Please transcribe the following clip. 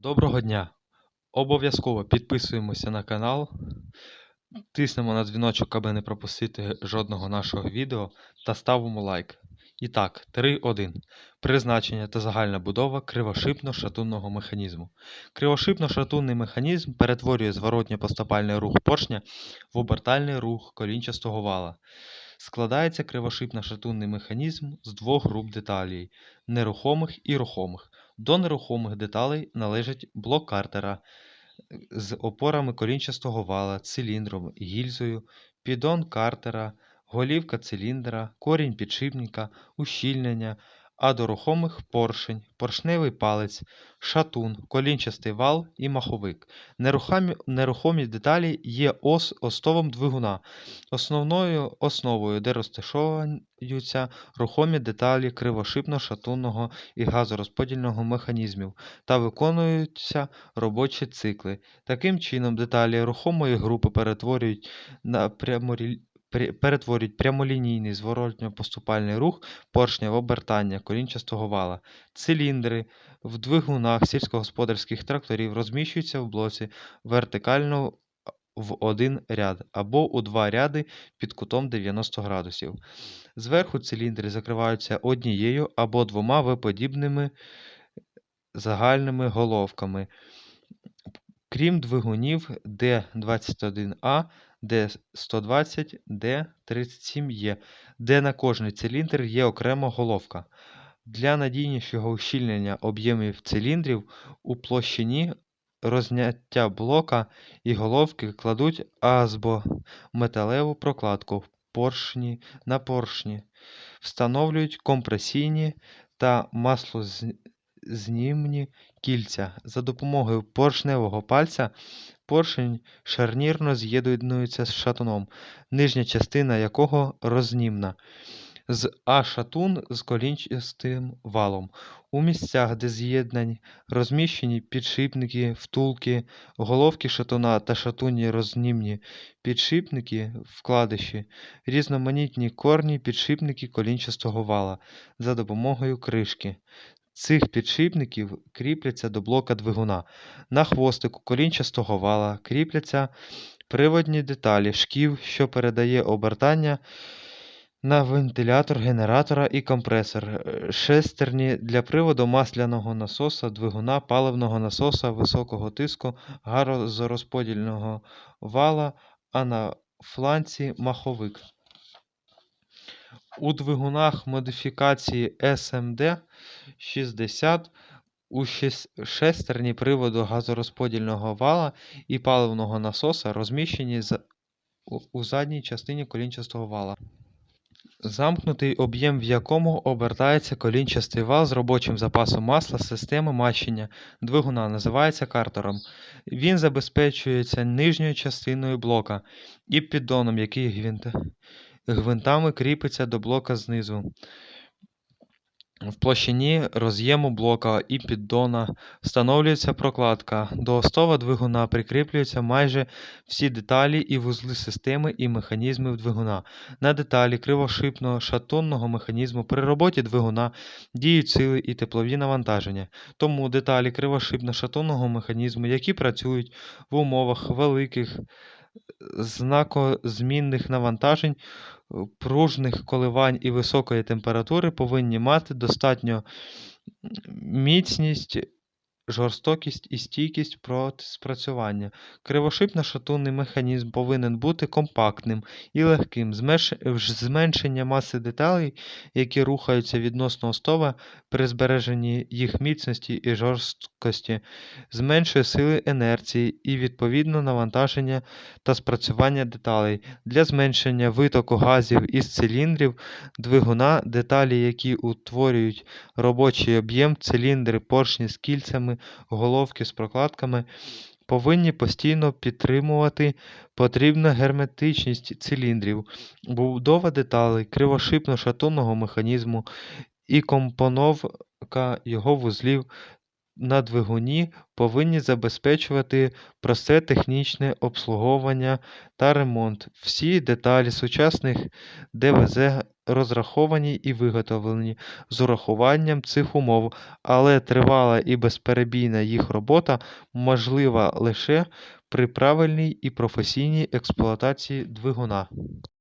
Доброго дня! Обов'язково підписуємося на канал, тиснемо на дзвіночок, аби не пропустити жодного нашого відео та ставимо лайк. І так, 3.1. Призначення та загальна будова кривошипно-шатунного механізму. Кривошипно-шатунний механізм перетворює зворотньо-поступальний рух поршня в обертальний рух колінчастого вала. Складається кривошипно-шатунний механізм з двох груп деталей нерухомих і рухомих. До нерухомих деталей належить блок картера з опорами колінчастого вала, циліндром, гільзою, піддон картера, голівка циліндра, корінь підшипника, ущільнення, а до рухомих поршень, поршневий палець, шатун, колінчастий вал і маховик. Нерухомі, нерухомі деталі є ос, остовом двигуна, основною основою, де розташовуються рухомі деталі кривошипно-шатунного і газорозподільного механізмів та виконуються робочі цикли. Таким чином, деталі рухомої групи перетворюють на пряморі... перетворюють прямолінійний зворотньо-поступальний рух поршня в обертання колінчастого вала. Циліндри в двигунах сільськогосподарських тракторів розміщуються в блоці вертикально в один ряд або у два ряди під кутом 90 градусів. Зверху циліндри закриваються однією або двома V-подібними загальними головками. Крім двигунів D21A, D120, D37E, де на кожний циліндр є окрема головка. Для надійнішого ущільнення об'ємів циліндрів у площині розняття блока і головки кладуть азбометалеву прокладку поршні, на поршні, встановлюють компресійні та маслознімні кільця. За допомогою поршневого пальця поршень шарнірно з'єднується з шатуном, нижня частина якого рознімна. З А шатун з колінчастим валом. У місцях, де з'єднань розміщені підшипники, втулки, головки шатуна та шатунні рознімні підшипники, вкладиші, різноманітні корні підшипники колінчастого вала за допомогою кришки. Цих підшипників кріпляться до блока двигуна. На хвостику колінчастого вала кріпляться приводні деталі, шків, що передає обертання на вентилятор генератора і компресор, е, шестерні для приводу масляного насоса, двигуна, паливного насоса високого тиску, газорозподільного вала, а на фланці маховик. У двигунах модифікації SMD 60 у шестерні приводу газорозподільного вала і паливного насоса розміщені у- задній частині колінчастого вала. Замкнутий об'єм, в якому обертається колінчастий вал з робочим запасом масла системи мащення двигуна, називається картером. Він забезпечується нижньою частиною блока і піддоном, який. Гвинтами кріпиться до блока знизу. В площині роз'єму блока і піддона встановлюється прокладка. До остова двигуна прикріплюються майже всі деталі і вузли системи і механізмів двигуна. На деталі кривошипно-шатунного механізму при роботі двигуна діють сили і теплові навантаження. Тому деталі кривошипно-шатунного механізму, які працюють в умовах великих знакозмінних навантажень, пружних коливань і високої температури повинні мати достатньо міцність, жорстокість і стійкість проти спрацювання. Кривошипно-шатунний механізм повинен бути компактним і легким. Зменшення маси деталей, які рухаються відносно остова при збереженні їх міцності і жорсткості, зменшує сили інерції і відповідно навантаження та спрацювання деталей. Для зменшення витоку газів із циліндрів двигуна деталі, які утворюють робочий об'єм, циліндри, поршні з кільцями, головки з прокладками, повинні постійно підтримувати потрібну герметичність циліндрів, будова деталей, кривошипно-шатунного механізму і компоновка його вузлів на двигуні повинні забезпечувати просте технічне обслуговування та ремонт. Всі деталі сучасних ДВЗ розраховані і виготовлені з урахуванням цих умов, але тривала і безперебійна їх робота можлива лише при правильній і професійній експлуатації двигуна.